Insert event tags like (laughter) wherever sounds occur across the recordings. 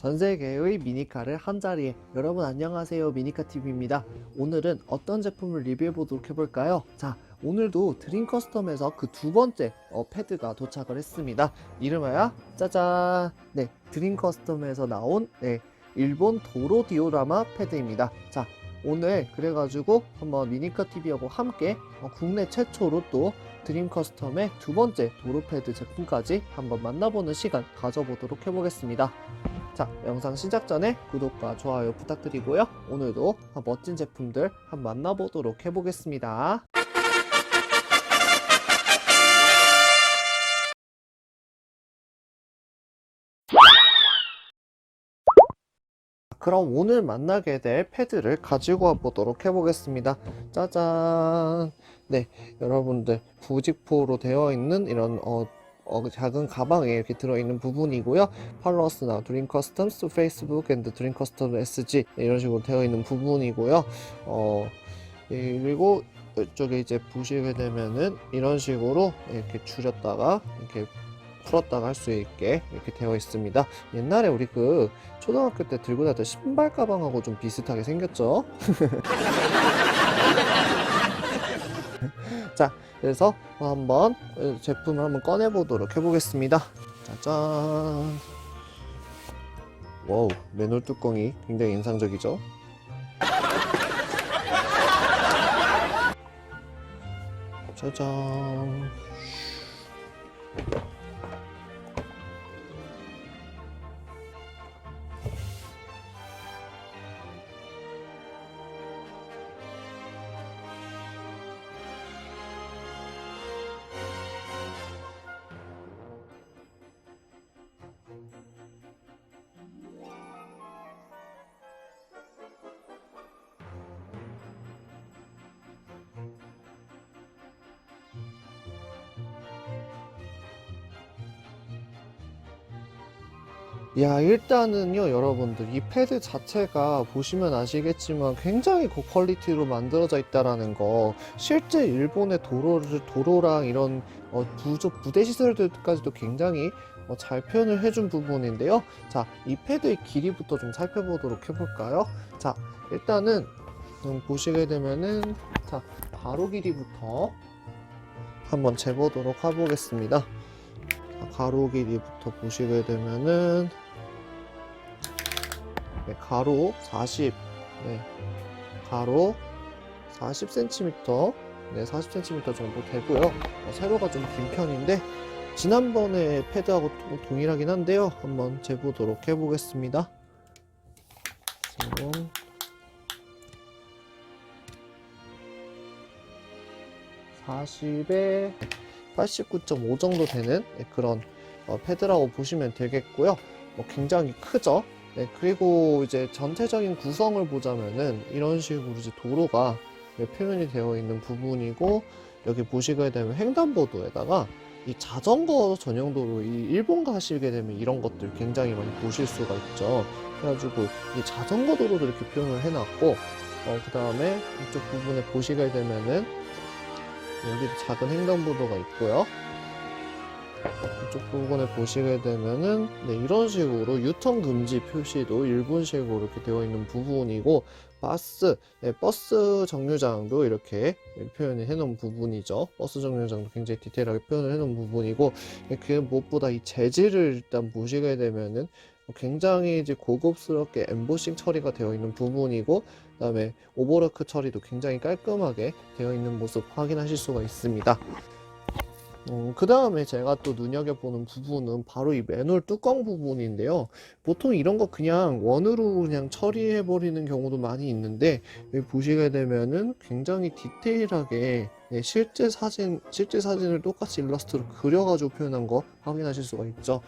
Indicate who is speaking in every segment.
Speaker 1: 전 세계의 미니카를 한 자리에. 여러분 안녕하세요. 미니카TV입니다. 오늘은 어떤 제품을 리뷰해 보도록 해볼까요? 자 오늘도 드림 커스텀에서 그 두 번째 어, 패드가 도착을 했습니다. 이름하여 짜잔! 네 드림 커스텀에서 나온 네 일본 도로 디오라마 패드입니다. 자 오늘 그래가지고 한번 미니카TV하고 함께 어, 국내 최초로 또 드림 커스텀의 두 번째 도로 패드 제품까지 한번 만나보는 시간 가져보도록 해보겠습니다 자, 영상 시작 전에 구독과 좋아요 부탁드리고요. 오늘도 멋진 제품들 한번 만나보도록 해보겠습니다. 그럼 오늘 만나게 될 패드를 가지고 와 보도록 해보겠습니다. 짜잔. 네, 여러분들 부직포로 되어 있는 이런 어, 어, 작은 가방에 이렇게 들어있는 부분이고요. 팔로스나 드림 커스텀스, 페이스북 앤드 드림 커스텀 SG 네, 이런 식으로 되어 있는 부분이고요. 어, 예, 그리고 이쪽에 이제 보시게 되면은 이런 식으로 이렇게 줄였다가 이렇게 풀었다가 할 수 있게 이렇게 되어 있습니다. 옛날에 우리 그 초등학교 때 들고 다녔던 신발 가방하고 좀 비슷하게 생겼죠? (laughs) (laughs) 자, 그래서 한번 제품을 한번 꺼내 보도록 해보겠습니다. 짜잔. 와우, 맨홀 뚜껑이 굉장히 인상적이죠? (laughs) 짜잔. 야, 일단은요, 여러분들, 이 패드 자체가 보시면 아시겠지만 굉장히 고퀄리티로 만들어져 있다라는 거, 실제 일본의 도로를, 도로랑 이런 어, 부족, 부대 시설들까지도 굉장히 어, 잘 표현을 해준 부분인데요. 자, 이 패드의 길이부터 좀 살펴보도록 해볼까요? 자, 일단은 음, 보시게 되면은, 자, 가로 길이부터 한번 재보도록 해보겠습니다. 자, 가로 길이부터 보시게 되면은 네, 가로 40, 네, 가로 40cm, 네, 40cm 정도 되고요. 어, 세로가 좀 긴 편인데 지난번에 패드하고 또 동일하긴 한데요. 한번 재보도록 해보겠습니다. 지금 40에 89.5 정도 되는 네, 그런 어, 패드라고 보시면 되겠고요. 뭐 굉장히 크죠. 네, 그리고 이제 전체적인 구성을 보자면은 이런 식으로 이제 도로가 네, 표현이 되어 있는 부분이고 여기 보시게 되면 횡단보도에다가 이 자전거 전용 도로 이 일본 가시게 되면 이런 것들 굉장히 많이 보실 수가 있죠. 그래가지고 이 자전거 도로도 이렇게 표현을 해놨고 어, 그 다음에 이쪽 부분에 보시게 되면은 여기도 작은 횡단보도가 있고요. 이쪽 부분에 보시게 되면은 네, 이런 식으로 유턴 금지 표시도 일본식으로 이렇게 되어 있는 부분이고 버스, 네, 버스 정류장도 이렇게 표현을 해놓은 부분이죠. 버스 정류장도 굉장히 디테일하게 표현을 해놓은 부분이고 그 무엇보다 이 재질을 일단 보시게 되면은 굉장히 이제 고급스럽게 엠보싱 처리가 되어 있는 부분이고 그다음에 오버로크 처리도 굉장히 깔끔하게 되어 있는 모습 확인하실 수가 있습니다. 음, 그 다음에 제가 또 눈여겨보는 부분은 바로 이 맨홀 뚜껑 부분인데요. 보통 이런 거 그냥 원으로 그냥 처리해버리는 경우도 많이 있는데, 여기 보시게 되면은 굉장히 디테일하게 네, 실제 사진, 실제 사진을 똑같이 일러스트로 그려가지고 표현한 거 확인하실 수가 있죠.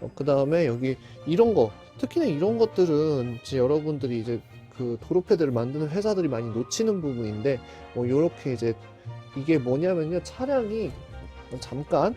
Speaker 1: 어, 그 다음에 여기 이런 거, 특히나 이런 것들은 이제 여러분들이 이제 그 도로패드를 만드는 회사들이 많이 놓치는 부분인데, 뭐, 요렇게 이제 이게 뭐냐면요. 차량이 잠깐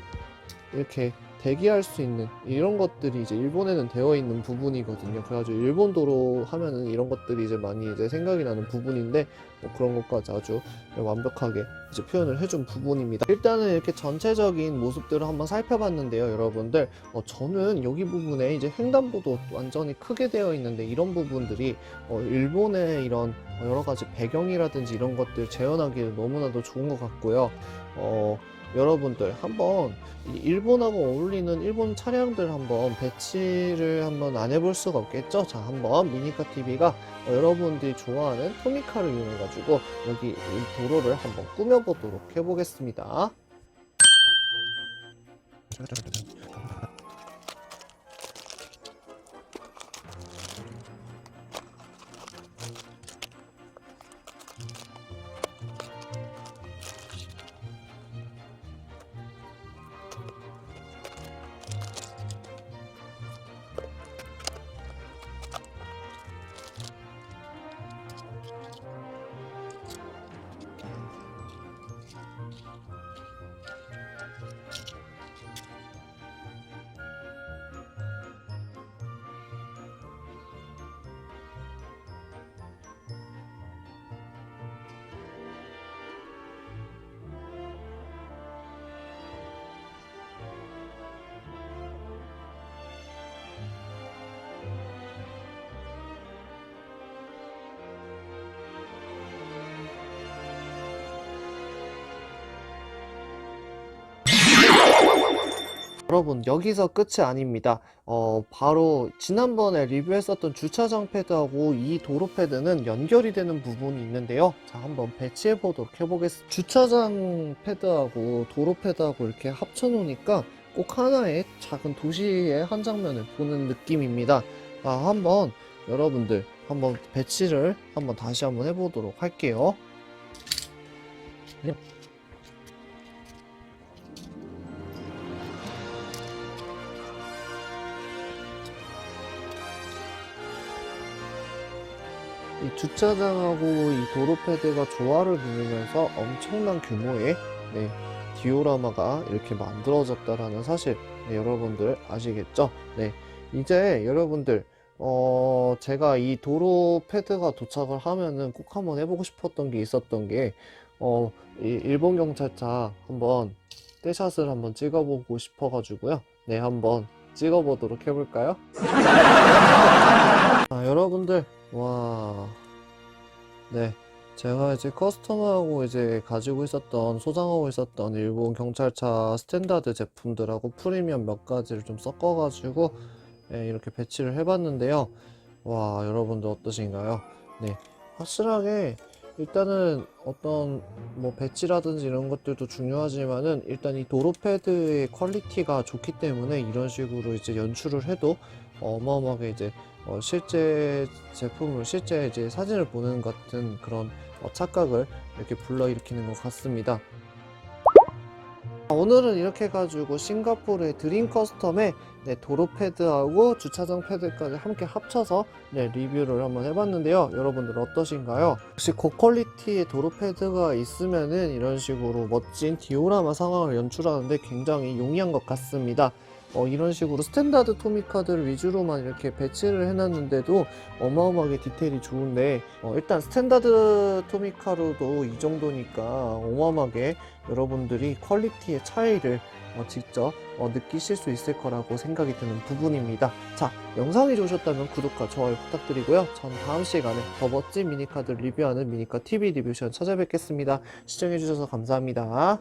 Speaker 1: 이렇게 대기할 수 있는 이런 것들이 이제 일본에는 되어 있는 부분이거든요. 그래가지고 일본 도로 하면은 이런 것들이 이제 많이 이제 생각이 나는 부분인데 뭐 그런 것까지 아주 완벽하게 이제 표현을 해준 부분입니다. 일단은 이렇게 전체적인 모습들을 한번 살펴봤는데요, 여러분들. 어, 저는 여기 부분에 이제 횡단보도 완전히 크게 되어 있는데 이런 부분들이 어, 일본의 이런 여러 가지 배경이라든지 이런 것들 재현하기에 너무나도 좋은 것 같고요. 어, 여러분들 한번 이 일본하고 어울리는 일본 차량들 한번 배치를 한번 안 해볼 수가 없겠죠? 자, 한번 미니카 TV가 어, 여러분들이 좋아하는 토미카를 이용해 가지고 여기 이 도로를 한번 꾸며보도록 해보겠습니다. 여러분 여기서 끝이 아닙니다. 어, 바로 지난번에 리뷰했었던 주차장 패드하고 이 도로 패드는 연결이 되는 부분이 있는데요. 자, 한번 배치해 보도록 해보겠습니다. 주차장 패드하고 도로 패드하고 이렇게 합쳐 놓으니까 꼭 하나의 작은 도시의 한 장면을 보는 느낌입니다. 아, 한번 여러분들 한번 배치를 한번 다시 한번 해보도록 할게요. 이 주차장하고 이 도로 패드가 조화를 이루면서 엄청난 규모의 네, 디오라마가 이렇게 만들어졌다라는 사실 네, 여러분들 아시겠죠? 네, 이제 여러분들 어 제가 이 도로 패드가 도착을 하면은 꼭 한번 해보고 싶었던 게 있었던 게 어, 이 일본 경찰차 한번 떼샷을 한번 찍어보고 싶어가지고요. 네, 한번 찍어보도록 해볼까요? (laughs) 아, 여러분들, 와. 네. 제가 이제 커스텀하고 이제 가지고 있었던, 소장하고 있었던 일본 경찰차 스탠다드 제품들하고 프리미엄 몇 가지를 좀 섞어가지고, 네, 이렇게 배치를 해봤는데요. 와, 여러분들 어떠신가요? 네. 확실하게, 일단은 어떤 뭐 배치라든지 이런 것들도 중요하지만은 일단 이 도로 패드의 퀄리티가 좋기 때문에 이런 식으로 이제 연출을 해도 어마어마하게 이제 어 실제 제품을 실제 이제 사진을 보는 것 같은 그런 어 착각을 이렇게 불러일으키는 것 같습니다. 오늘은 이렇게 해가지고 싱가포르의 드림 커스텀의 네, 도로 패드하고 주차장 패드까지 함께 합쳐서 네, 리뷰를 한번 해봤는데요. 여러분들 어떠신가요? 역시 고퀄리티의 도로 패드가 있으면은 이런 식으로 멋진 디오라마 상황을 연출하는데 굉장히 용이한 것 같습니다. 어, 이런 식으로 스탠다드 토미카드를 위주로만 이렇게 배치를 해놨는데도 어마어마하게 디테일이 좋은데 어, 일단 스탠다드 토미카로도 이 정도니까 어마어마하게 여러분들이 퀄리티의 차이를 어, 직접 어, 느끼실 수 있을 거라고 생각이 드는 부분입니다. 자, 영상이 좋으셨다면 구독과 좋아요 부탁드리고요. 전 다음 시간에 더 멋진 미니카드 리뷰하는 미니카 TV 리뷰션 찾아뵙겠습니다. 시청해주셔서 감사합니다.